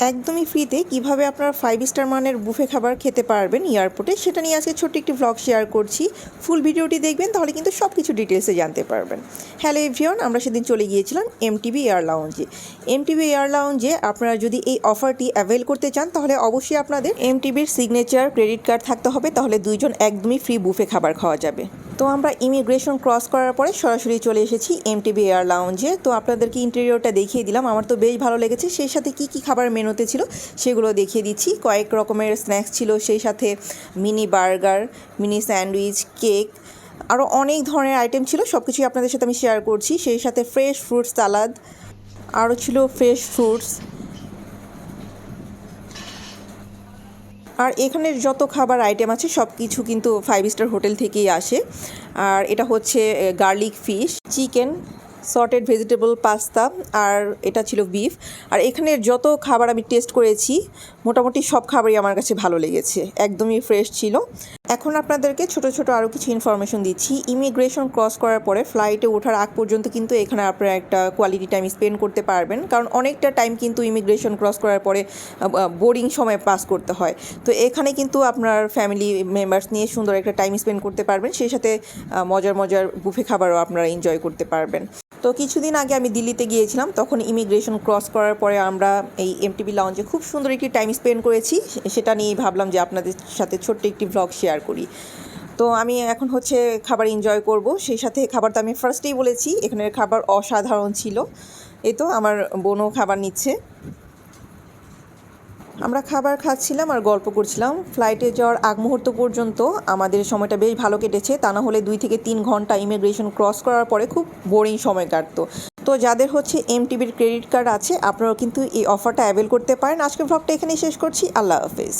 একদমই ফ্রিতে কীভাবে আপনারা ফাইভ স্টার মানের বুফে খাবার খেতে পারবেন এয়ারপোর্টে সেটা নিয়ে আজকে ছোট্ট একটি ভ্লগ শেয়ার করছি। ফুল ভিডিওটি দেখবেন, তাহলে কিন্তু সব কিছু ডিটেলসে জানতে পারবেন। হ্যালো এভরিওন আমরা সেদিন চলে গিয়েছিলাম এমটিভি এয়ার লাউঞ্জে এমটিভি এয়ার লাউঞ্জে আপনারা যদি এই অফারটি অ্যাভেল করতে চান, তাহলে অবশ্যই আপনাদের এমটিভির সিগনেচার ক্রেডিট কার্ড থাকতে হবে, তাহলে দুইজন একদমই ফ্রি বুফে খাবার খাওয়া যাবে। তো আমরা ইমিগ্রেশন ক্রস করার পরে সরাসরি চলে এসেছি এমটিভি এয়ার লাউঞ্জে তো আপনাদেরকে ইন্টেরিয়রটা দেখিয়ে দিলাম। আমার তো বেশ ভালো লেগেছে। সেই সাথে কি কি খাবার মেনুতে ছিল সেগুলো দেখিয়ে দিচ্ছি। কয়েক রকমের স্ন্যাক্স ছিল, সেই সাথে mini burger mini sandwich cake আরও অনেক ধরনের আইটেম ছিল। সব কিছুই আপনাদের সাথে আমি শেয়ার করছি। সেই সাথে ফ্রেশ ফ্রুট সালাদ আরও ছিল ফ্রেশ ফ্রুটস আর এখানের যত খাবার আইটেম আছে সব কিছু কিন্তু ফাইভ স্টার হোটেল থেকেই আসে। আর এটা হচ্ছে garlic fish chicken sorted vegetable pasta আর এটা ছিল বিফ আর এখানের যত খাবার আমি টেস্ট করেছি, মোটামুটি সব খাবারই আমার কাছে ভালো লেগেছে। একদমই ফ্রেশ ছিল। এখন আপনাদেরকে ছোট ছোট আরও কিছু ইনফরমেশন দিচ্ছি। ইমিগ্রেশন ক্রস করার পরে ফ্লাইটে ওঠার আগ পর্যন্ত কিন্তু এখানে আপনারা একটা কোয়ালিটি টাইম স্পেন্ড করতে পারবেন। কারণ অনেকটা টাইম কিন্তু ইমিগ্রেশন ক্রস করার পরে বোরিং সময় পাস করতে হয়। তো এখানে কিন্তু আপনার ফ্যামিলি মেম্বার্স নিয়ে সুন্দর একটা টাইম স্পেন্ড করতে পারবেন। সেই সাথে মজার মজার বুফে খাবারও আপনারা এনজয় করতে পারবেন। তো কিছুদিন আগে আমি দিল্লিতে গিয়েছিলাম, তখন ইমিগ্রেশন ক্রস করার পরে আমরা এই এমটিভি লঞ্চে খুব সুন্দর একটি টাইম স্পেন্ড করেছি। সেটা নিয়েই ভাবলাম যে আপনাদের সাথে ছোট্ট একটি ভ্লগ শেয়ার করি। তো আমি এখন হচ্ছে খাবার এনজয় করব। সেই সাথে খাবার তো আমি ফার্স্টেই বলেছি, এখানের খাবার অসাধারণ ছিল। এই তো আমার বোনও খাবার নিচ্ছে। আমরা খাবার খাচ্ছিলাম আর গল্প করছিলাম। ফ্লাইটে যাওয়ার আগ মুহূর্ত পর্যন্ত আমাদের সময়টা বেশ ভালো কেটেছে। তা না হলে দুই থেকে তিন ঘণ্টা ইমিগ্রেশন ক্রস করার পরে খুব বোরিং সময় কাটতো। তো যাদের হচ্ছে এম টিভির ক্রেডিট কার্ড আছে, আপনারাও কিন্তু এই অফারটা অ্যাভেল করতে পারেন। আজকে ভ্লগটা এখানেই শেষ করছি। আল্লাহ হাফেজ।